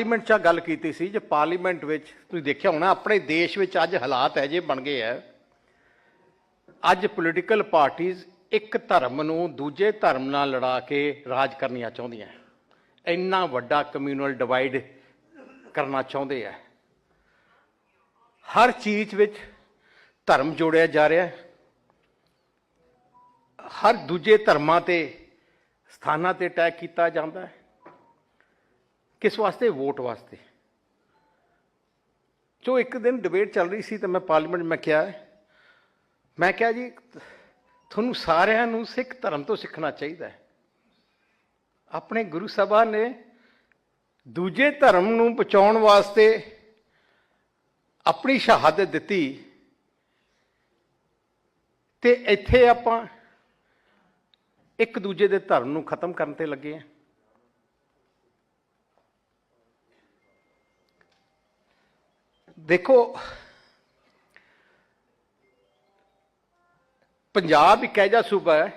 Parliament 'ਚ ਗੱਲ ਕੀਤੀ ਸੀ, ਜੇ ਪਾਰਲੀਮੈਂਟ ਵਿੱਚ ਤੁਸੀਂ ਦੇਖਿਆ ਹੋਣਾ, ਆਪਣੇ ਦੇਸ਼ ਵਿੱਚ ਅੱਜ ਹਾਲਾਤ ਇਹ ਜੇ ਬਣ ਗਏ ਹੈ ਅੱਜ ਪੋਲੀਟੀਕਲ ਪਾਰਟੀਆਂ ਇੱਕ ਧਰਮ ਨੂੰ ਦੂਜੇ ਧਰਮ ਨਾਲ ਲੜਾ ਕੇ ਰਾਜ ਕਰਨੀਆਂ ਚਾਹੁੰਦੀਆਂ ਇੰਨਾ ਵੱਡਾ ਕਮਿਊਨਲ ਡਿਵਾਈਡ ਕਰਨਾ ਚਾਹੁੰਦੇ ਆ। ਹਰ ਚੀਜ਼ ਵਿੱਚ ਧਰਮ ਜੋੜਿਆ ਜਾ ਰਿਹਾ ਹੈ। ਹਰ ਦੂਜੇ ਧਰਮਾਂ ਤੇ ਸਥਾਨਾਂ ਤੇ ਅਟੈਕ ਕੀਤਾ ਜਾਂਦਾ ਹੈ। ਕਿਸ ਵਾਸਤੇ? ਵੋਟ ਵਾਸਤੇ। ਜੋ ਇੱਕ ਦਿਨ ਡਿਬੇਟ ਚੱਲ ਰਹੀ ਸੀ ਤਾਂ ਮੈਂ ਪਾਰਲੀਮੈਂਟ ਮੈਂ ਕਿਹਾ ਮੈਂ ਕਿਹਾ ਜੀ, ਤੁਹਾਨੂੰ ਸਾਰਿਆਂ ਨੂੰ ਸਿੱਖ ਧਰਮ ਤੋਂ ਸਿੱਖਣਾ ਚਾਹੀਦਾ ਹੈ। ਆਪਣੇ ਗੁਰੂ ਸਾਹਿਬਾਨ ਨੇ ਦੂਜੇ ਧਰਮ ਨੂੰ ਬਚਾਉਣ ਵਾਸਤੇ ਆਪਣੀ ਸ਼ਹਾਦਤ ਦਿੱਤੀ। ਤੇ ਇੱਥੇ ਆਪਾਂ ਇੱਕ ਦੂਜੇ ਦੇ ਧਰਮ ਨੂੰ ਖਤਮ ਕਰਨ ਤੇ ਲੱਗੇ ਆ ਦੇਖੋ, ਪੰਜਾਬ ਇੱਕ ਐਜਾ ਸੂਬਾ ਹੈ,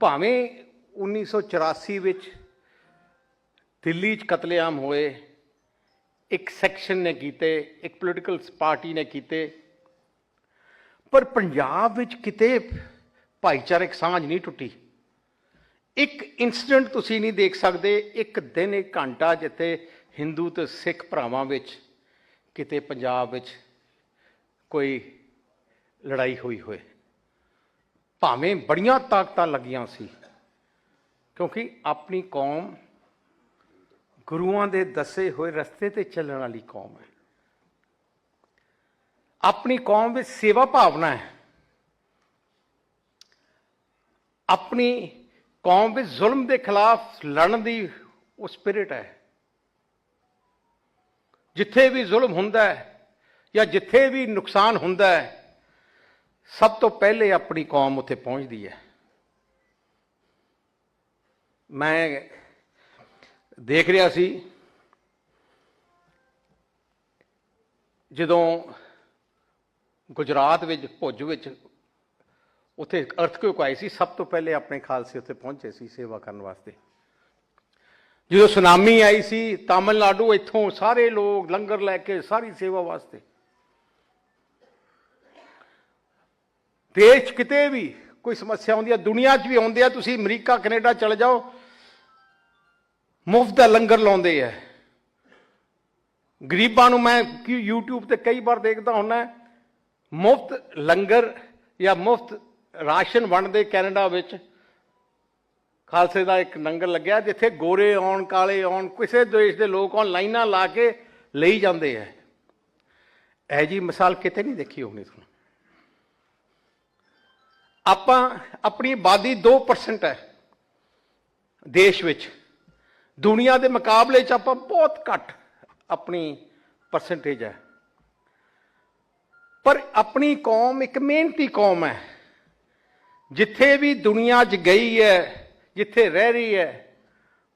ਭਾਵੇਂ 1984 ਵਿੱਚ ਦਿੱਲੀ 'ਚ ਕਤਲੇਆਮ ਹੋਏ, ਇੱਕ ਸੈਕਸ਼ਨ ਨੇ ਕੀਤੇ, ਇੱਕ ਪੋਲੀਟੀਕਲ ਪਾਰਟੀ ਨੇ ਕੀਤੇ, ਪਰ ਪੰਜਾਬ ਵਿੱਚ ਕਿਤੇ ਭਾਈਚਾਰਕ ਸਾਂਝ ਨਹੀਂ ਟੁੱਟੀ। ਇੱਕ ਇਨਸੀਡੈਂਟ ਤੁਸੀਂ ਨਹੀਂ ਦੇਖ ਸਕਦੇ, ਇੱਕ ਦਿਨ ਇੱਕ ਘੰਟਾ ਜਿੱਥੇ ਹਿੰਦੂ ਤੇ ਸਿੱਖ ਭਰਾਵਾਂ ਵਿੱਚ ਕਿਤੇ ਪੰਜਾਬ ਵਿੱਚ ਕੋਈ ਲੜਾਈ ਹੋਈ ਹੋਏ। ਭਾਵੇਂ ਬੜੀਆਂ ਤਾਕਤਾਂ ਲੱਗੀਆਂ ਸੀ, ਕਿਉਂਕਿ ਆਪਣੀ ਕੌਮ ਗੁਰੂਆਂ ਦੇ ਦੱਸੇ ਹੋਏ ਰਸਤੇ ਤੇ ਚੱਲਣ ਵਾਲੀ ਕੌਮ ਹੈ। ਆਪਣੀ ਕੌਮ ਵਿੱਚ ਸੇਵਾ ਭਾਵਨਾ ਹੈ। ਆਪਣੀ ਕੌਮ ਵਿੱਚ ਜ਼ੁਲਮ ਦੇ ਖਿਲਾਫ ਲੜਨ ਦੀ ਉਹ ਸਪਿਰਿਟ ਹੈ। ਜਿੱਥੇ ਵੀ ਜ਼ੁਲਮ ਹੁੰਦਾ ਹੈ ਜਾਂ ਜਿੱਥੇ ਵੀ ਨੁਕਸਾਨ ਹੁੰਦਾ ਹੈ, ਸਭ ਤੋਂ ਪਹਿਲੇ ਆਪਣੀ ਕੌਮ ਉੱਥੇ ਪਹੁੰਚਦੀ ਹੈ। ਮੈਂ ਦੇਖ ਰਿਹਾ ਸੀ ਜਦੋਂ ਗੁਜਰਾਤ ਵਿੱਚ, ਭੁੱਜ ਵਿੱਚ ਉੱਥੇ ਅਰਥਕੁਇਕ ਆਈ ਸੀ, ਸਭ ਤੋਂ ਪਹਿਲੇ ਆਪਣੇ ਖਾਲਸੇ ਉੱਥੇ ਪਹੁੰਚੇ ਸੀ ਸੇਵਾ ਕਰਨ ਵਾਸਤੇ। ਜਦੋਂ ਸੁਨਾਮੀ ਆਈ ਸੀ, ਤਾਮਿਲਨਾਡੂ ਇੱਥੋਂ ਸਾਰੇ ਲੋਕ ਲੰਗਰ ਲੈ ਕੇ ਸਾਰੀ ਸੇਵਾ ਵਾਸਤੇ। ਦੇਸ਼ 'ਚ ਕਿਤੇ ਵੀ ਕੋਈ ਸਮੱਸਿਆ ਆਉਂਦੀ ਹੈ ਦੁਨੀਆ 'ਚ ਵੀ ਆਉਂਦੇ ਆ, ਤੁਸੀਂ ਅਮਰੀਕਾ, ਕੈਨੇਡਾ ਚਲੇ ਜਾਓ, ਮੁਫਤ ਦਾ ਲੰਗਰ ਲਾਉਂਦੇ ਆ। ਗਰੀਬਾਂ ਨੂੰ ਮੈਂ ਕਿ YouTube ਤੇ ਕਈ ਵਾਰ ਦੇਖਦਾ ਹੁੰਨਾ ਮੁਫਤ ਲੰਗਰ ਜਾਂ ਮੁਫਤ ਰਾਸ਼ਨ ਵੰਡਦੇ ਕੈਨੇਡਾ ਵਿੱਚ। ਖਾਲਸੇ ਦਾ ਇੱਕ ਲੰਗਰ ਲੱਗਿਆ ਜਿੱਥੇ ਗੋਰੇ ਆਉਣ, ਕਾਲੇ ਆਉਣ, ਕਿਸੇ ਦੇਸ਼ ਦੇ ਲੋਕ ਆਉਣ, ਲਾਈਨਾਂ ਲਾ ਕੇ ਲਈ ਜਾਂਦੇ ਆ ਇਹ ਜੀ ਮਿਸਾਲ ਕਿਤੇ ਨਹੀਂ ਦੇਖੀ ਹੋਣੀ ਤੁਹਾਨੂੰ। ਆਪਾਂ ਆਪਣੀ ਆਬਾਦੀ 2% ਹੈ ਦੇਸ਼ ਵਿੱਚ। ਦੁਨੀਆ ਦੇ ਮੁਕਾਬਲੇ 'ਚ ਆਪਾਂ ਬਹੁਤ ਘੱਟ ਆਪਣੀ ਪਰਸੈਂਟੇਜ ਹੈ ਪਰ ਆਪਣੀ ਕੌਮ ਇੱਕ ਮਿਹਨਤੀ ਕੌਮ ਹੈ ਜਿੱਥੇ ਵੀ ਦੁਨੀਆ 'ਚ ਗਈ ਹੈ ਜਿੱਥੇ ਰਹਿ ਰਹੀ ਹੈ,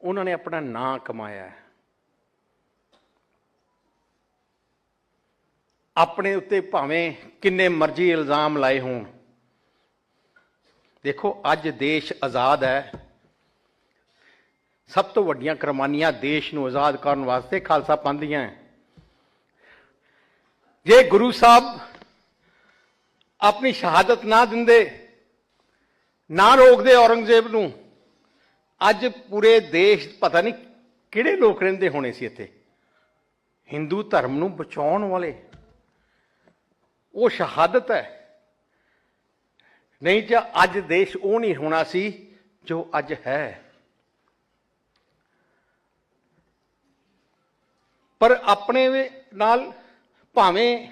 ਉਹਨਾਂ ਨੇ ਆਪਣਾ ਨਾਂ ਕਮਾਇਆ ਹੈ। ਆਪਣੇ ਉੱਤੇ ਭਾਵੇਂ ਕਿੰਨੇ ਮਰਜ਼ੀ ਇਲਜ਼ਾਮ ਲਾਏ ਹੋਣ। ਦੇਖੋ, ਅੱਜ ਦੇਸ਼ ਆਜ਼ਾਦ ਹੈ। ਸਭ ਤੋਂ ਵੱਡੀਆਂ ਕੁਰਬਾਨੀਆਂ ਦੇਸ਼ ਨੂੰ ਆਜ਼ਾਦ ਕਰਨ ਵਾਸਤੇ ਖਾਲਸਾ ਪੰਥ ਦੀਆਂ ਜੇ ਗੁਰੂ ਸਾਹਿਬ ਆਪਣੀ ਸ਼ਹਾਦਤ ਨਾ ਦਿੰਦੇ, ਨਾ ਰੋਕਦੇ ਔਰੰਗਜ਼ੇਬ ਨੂੰ ਅੱਜ ਪੂਰੇ ਦੇਸ਼, ਪਤਾ ਨਹੀਂ ਕਿਹੜੇ ਲੋਕ ਰਹਿੰਦੇ ਹੋਣੇ ਸੀ ਇੱਥੇ? ਹਿੰਦੂ ਧਰਮ ਨੂੰ ਬਚਾਉਣ ਵਾਲੇ। ਉਹ ਸ਼ਹਾਦਤ ਹੈ। ਨਹੀਂ ਤਾਂ ਅੱਜ ਦੇਸ਼ ਉਹ ਨਹੀਂ ਹੋਣਾ ਸੀ ਜੋ ਅੱਜ ਹੈ। ਪਰ ਆਪਣੇ ਨਾਲ ਭਾਵੇਂ,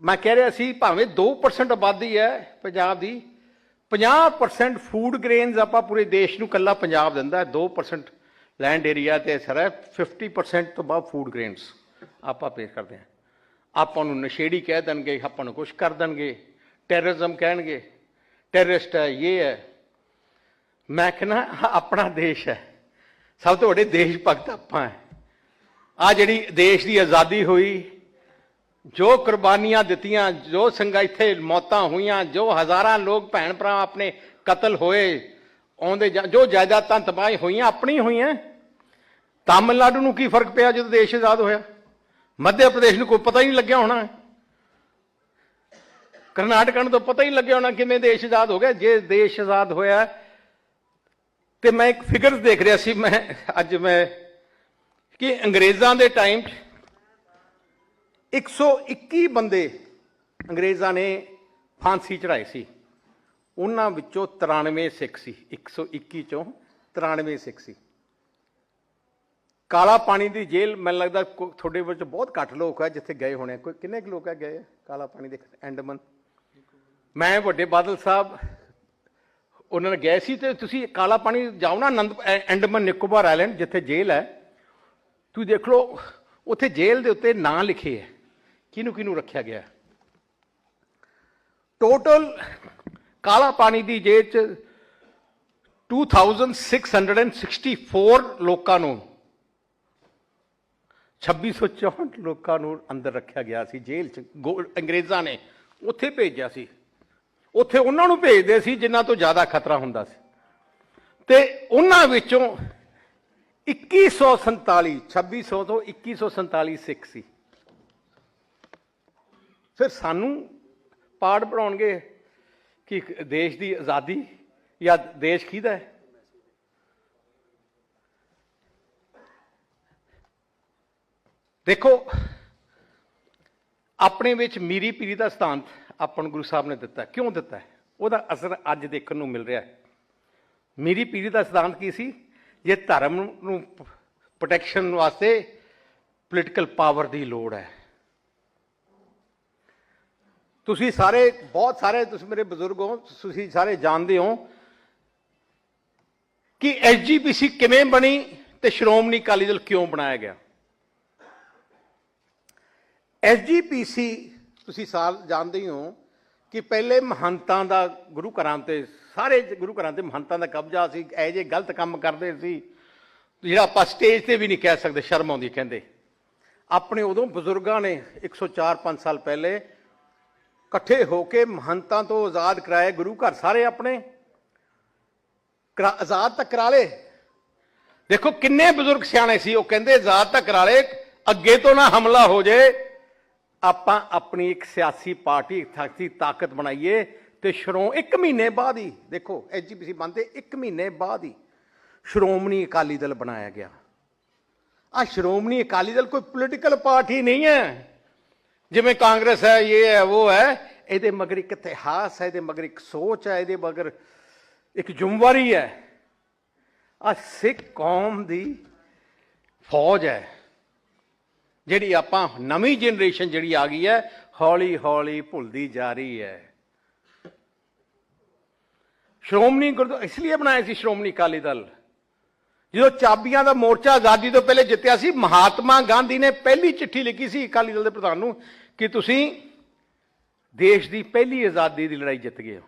ਮੈਂ ਕਹਿ ਰਿਹਾ ਸੀ ਭਾਵੇਂ 2% ਆਬਾਦੀ ਹੈ ਪੰਜਾਬ ਦੀ 50% ਫੂਡ ਗ੍ਰੇਨਸ ਆਪਾਂ ਪੂਰੇ ਦੇਸ਼ ਨੂੰ ਕੱਲਾ ਪੰਜਾਬ ਦਿੰਦਾ ਹੈ। 2% ਲੈਂਡ ਏਰੀਆ ਤੇ ਸਰ ਹੈ। 50% ਤੋਂ ਬਾਅਦ ਫੂਡ ਗ੍ਰੇਨਸ ਆਪਾਂ ਪੇਸ਼ ਕਰਦੇ ਹਾਂ। ਆਪਾਂ ਨੂੰ ਨਸ਼ੇੜੀ ਕਹਿ ਦੇਣਗੇ, ਆਪਾਂ ਨੂੰ ਕੁਝ ਕਰ ਦੇਣਗੇ। ਟੈਰਰਿਜ਼ਮ ਕਹਿਣਗੇ। ਟੈਰਰਿਸਟ ਹੈ, ਇਹ ਹੈ। ਮੈਂ ਕਹਿੰਦਾ, ਆਪਣਾ ਦੇਸ਼ ਹੈ। ਸਭ ਤੋਂ ਵੱਡੇ ਦੇਸ਼ ਭਗਤ ਆਪਾਂ ਹੈ। ਆ ਜਿਹੜੀ ਦੇਸ਼ ਦੀ ਆਜ਼ਾਦੀ ਹੋਈ ਜੋ ਕੁਰਬਾਨੀਆਂ ਦਿੱਤੀਆਂ, ਜੋ ਸੰਗਾ ਇੱਥੇ ਮੌਤਾਂ ਹੋਈਆਂ, ਜੋ ਹਜ਼ਾਰਾਂ ਲੋਕ ਭੈਣ ਭਰਾ ਆਪਣੇ ਕਤਲ ਹੋਏ, ਆਉਂਦੇ ਜਾਂ- ਜੋ ਜਾਇਦਾਦਾਂ ਤਬਾਹੀ ਹੋਈਆਂ ਆਪਣੀ ਹੋਈਆਂ, ਤਾਮਿਲਨਾਡੂ ਨੂੰ ਕੀ ਫ਼ਰਕ ਪਿਆ ਜਦੋਂ ਦੇਸ਼ ਆਜ਼ਾਦ ਹੋਇਆ? ਮੱਧ ਪ੍ਰਦੇਸ਼ ਨੂੰ ਕੋਈ ਪਤਾ ਹੀ ਨਹੀਂ ਲੱਗਿਆ ਹੋਣਾ। ਕਰਨਾਟਕਾ ਨੂੰ ਤਾਂ ਪਤਾ ਹੀ ਨਹੀਂ ਲੱਗਿਆ ਹੋਣਾ ਕਿਵੇਂ ਦੇਸ਼ ਆਜ਼ਾਦ ਹੋ ਗਿਆ। ਜੇ ਦੇਸ਼ ਆਜ਼ਾਦ ਹੋਇਆ ਤੇ ਮੈਂ ਇੱਕ ਫਿਗਰਸ ਦੇਖ ਰਿਹਾ ਸੀ, ਮੈਂ ਅੱਜ ਮੈਂ, ਕਿ ਅੰਗਰੇਜ਼ਾਂ ਦੇ ਟਾਈਮ 'ਚ 121 ਬੰਦੇ ਅੰਗਰੇਜ਼ਾਂ ਨੇ ਫਾਂਸੀ ਚੜਾਈ ਸੀ। ਉਹਨਾਂ ਵਿੱਚੋਂ 93 ਸਿੱਖ ਸੀ। 121 ਚੋਂ 93 ਸਿੱਖ ਸੀ। ਕਾਲਾ ਪਾਣੀ ਦੀ ਜੇਲ੍ਹ ਮੈਨੂੰ ਲੱਗਦਾ ਕੋ- ਤੁਹਾਡੇ ਵਿੱਚ ਬਹੁਤ ਘੱਟ ਲੋਕ ਆ ਜਿੱਥੇ ਗਏ ਹੋਣੇ ਕੋਈ ਕਿੰਨੇ ਕੁ ਲੋਕ ਆ ਗਏ ਕਾਲਾ ਪਾਣੀ ਦੇ ਐਂਡਮਨ? ਮੈਂ ਵੱਡੇ ਬਾਦਲ ਸਾਹਿਬ, ਉਹਨਾਂ ਨੇ ਗਏ ਸੀ ਤੇ ਤੁਸੀਂ ਕਾਲਾ ਪਾਣੀ ਜਾਓ ਨਾ ਆਨੰਦ ਐਂਡਮਨ ਨਿਕੋਬਾਰ ਆਇਲੈਂਡ ਜਿੱਥੇ ਜੇਲ੍ਹ ਹੈ। ਤੁਸੀਂ ਦੇਖ ਲਓ, ਉੱਥੇ ਜੇਲ੍ਹ ਦੇ ਉੱਤੇ ਨਾਂ ਲਿਖੇ ਹੈ ਕਿਹਨੂੰ ਕਿਹਨੂੰ ਰੱਖਿਆ ਗਿਆ? ਟੋਟਲ ਕਾਲਾ ਪਾਣੀ ਦੀ ਜੇਬ ਚ 2664 ਲੋਕਾਂ ਨੂੰ 2664 ਲੋਕਾਂ ਨੂੰ ਅੰਦਰ ਰੱਖਿਆ ਗਿਆ ਸੀ, ਜੇਲ੍ਹ ਚ, ਗੋ- ਅੰਗਰੇਜ਼ਾਂ ਨੇ ਉੱਥੇ ਭੇਜਿਆ ਸੀ। ਉੱਥੇ ਉਹਨਾਂ ਨੂੰ ਭੇਜਦੇ ਸੀ ਜਿਨ੍ਹਾਂ ਤੋਂ ਜ਼ਿਆਦਾ ਖਤਰਾ ਹੁੰਦਾ ਸੀ। ਤੇ ਉਹਨਾਂ ਵਿੱਚੋਂ 2147 2600 ਤੋਂ 2147 ਸਿੱਖ ਸੀ। ਫਿਰ ਸਾਨੂੰ ਪਾਠ ਬਣਾਉਣਗੇ ਕਿ ਦੇਸ਼ ਦੀ ਆਜ਼ਾਦੀ ਜਾਂ ਦੇਸ਼ ਕਿਹਦਾ ਹੈ? ਦੇਖੋ, ਆਪਣੇ ਵਿੱਚ ਮੀਰੀ ਪੀਰੀ ਦਾ ਸਿਧਾਂਤ ਆਪਣ ਗੁਰੂ ਸਾਹਿਬ ਨੇ ਦਿੱਤਾ। ਕਿਉਂ ਦਿੱਤਾ ਉਹਦਾ ਅਸਰ ਅੱਜ ਦੇਖਣ ਨੂੰ ਮਿਲ ਰਿਹਾ ਹੈ। ਮੀਰੀ ਪੀਰੀ ਦਾ ਸਿਧਾਂਤ ਕੀ ਸੀ? ਜੇ ਧਰਮ ਨੂੰ ਪ੍ਰੋਟੈਕਸ਼ਨ ਵਾਸਤੇ ਪੋਲੀਟੀਕਲ ਪਾਵਰ ਦੀ ਲੋੜ ਹੈ। ਤੁਸੀਂ ਸਾਰੇ, ਬਹੁਤ ਸਾਰੇ ਤੁਸੀਂ ਮੇਰੇ ਬਜ਼ੁਰਗ ਹੋ, ਤੁਸੀਂ ਸਾਰੇ ਜਾਣਦੇ ਹੋ ਕਿ ਐਸਜੀਪੀਸੀ ਕਿਵੇਂ ਬਣੀ ਤੇ ਸ਼੍ਰੋਮਣੀ ਅਕਾਲੀ ਦਲ ਕਿਉਂ ਬਣਾਇਆ ਗਿਆ। ਐਸਜੀਪੀਸੀ ਤੁਸੀਂ ਸਾਲ ਜਾਣਦੇ ਹੋ ਕਿ ਪਹਿਲੇ ਮਹੰਤਾਂ ਦਾ ਗੁਰੂ ਘਰਾਂ ਤੇ, ਸਾਰੇ ਗੁਰੂ ਘਰਾਂ ਤੇ ਮਹੰਤਾਂ ਦਾ ਕਬਜ਼ਾ ਸੀ, ਇਹ ਜੇ ਗਲਤ ਕੰਮ ਕਰਦੇ ਸੀ, ਜਿਹੜਾ ਆਪਾਂ ਸਟੇਜ ਤੇ ਵੀ ਨਹੀਂ ਕਹਿ ਸਕਦੇ, ਸ਼ਰਮ ਆਉਂਦੀ ਕਹਿੰਦੇ। ਆਪਣੇ ਉਦੋਂ ਬਜ਼ੁਰਗਾਂ ਨੇ 104 5 ਸਾਲ ਪਹਿਲੇ ਇਕੱਠੇ ਹੋ ਕੇ ਮਹੰਤਾਂ ਤੋਂ ਆਜ਼ਾਦ ਕਰਾਏ, ਗੁਰੂ ਘਰ ਸਾਰੇ ਆਪਣੇ ਕਰਾ- ਆਜ਼ਾਦ ਤਾਂ ਕਰਾ ਲਏ। ਦੇਖੋ ਕਿੰਨੇ ਬਜ਼ੁਰਗ ਸਿਆਣੇ ਸੀ, ਉਹ ਕਹਿੰਦੇ ਆਜ਼ਾਦ ਤਾਂ ਕਰਾ ਲਏ, ਅੱਗੇ ਤੋਂ ਨਾ ਹਮਲਾ ਹੋ ਜਾਏ ਆਪਾਂ ਆਪਣੀ ਇੱਕ ਸਿਆਸੀ ਪਾਰਟੀ ਸਿਆਸੀ ਤਾਕਤ ਬਣਾਈਏ ਤੇ ਸ਼ਰੋ ਇੱਕ ਮਹੀਨੇ ਬਾਅਦ ਹੀ, ਦੇਖੋ ਐਜੀਪੀਸੀ ਬੰਦੇ ਇੱਕ ਮਹੀਨੇ ਬਾਅਦ ਹੀ ਸ਼੍ਰੋਮਣੀ ਅਕਾਲੀ ਦਲ ਬਣਾਇਆ ਗਿਆ। ਆ ਸ਼੍ਰੋਮਣੀ ਅਕਾਲੀ ਦਲ ਕੋਈ ਪੋਲੀਟੀਕਲ ਪਾਰਟੀ ਨਹੀਂ ਹੈ। ਜਿਵੇਂ ਕਾਂਗਰਸ ਹੈ, ਇਹ ਹੈ, ਉਹ ਹੈ, ਇਹਦੇ ਮਗਰ ਇੱਕ ਇਤਿਹਾਸ ਹੈ, ਇਹਦੇ ਮਗਰ ਇੱਕ ਸੋਚ ਹੈ, ਇਹਦੇ ਮਗਰ ਇੱਕ ਜ਼ਿੰਮੇਵਾਰੀ ਹੈ। ਆ ਸਿੱਖ ਕੌਮ ਦੀ ਫੌਜ ਹੈ, ਜਿਹੜੀ ਆਪਾਂ ਨਵੀਂ ਜਨਰੇਸ਼ਨ ਜਿਹੜੀ ਆ ਗਈ ਹੈ ਹੌਲੀ ਹੌਲੀ ਭੁੱਲਦੀ ਜਾ ਰਹੀ ਹੈ। ਸ਼੍ਰੋਮਣੀ ਗੁਰਦੁਆਰਾ, ਇਸ ਲਈ ਬਣਾਇਆ ਸੀ ਸ਼੍ਰੋਮਣੀ ਅਕਾਲੀ ਦਲ। ਜਦੋਂ ਚਾਬੀਆਂ ਦਾ ਮੋਰਚਾ ਆਜ਼ਾਦੀ ਤੋਂ ਪਹਿਲੇ ਜਿੱਤਿਆ ਸੀ, ਮਹਾਤਮਾ ਗਾਂਧੀ ਨੇ ਪਹਿਲੀ ਚਿੱਠੀ ਲਿਖੀ ਸੀ ਅਕਾਲੀ ਦਲ ਦੇ ਪ੍ਰਧਾਨ ਨੂੰ ਕਿ ਤੁਸੀਂ ਦੇਸ਼ ਦੀ ਪਹਿਲੀ ਆਜ਼ਾਦੀ ਦੀ ਲੜਾਈ ਜਿੱਤ ਗਏ ਹੋ।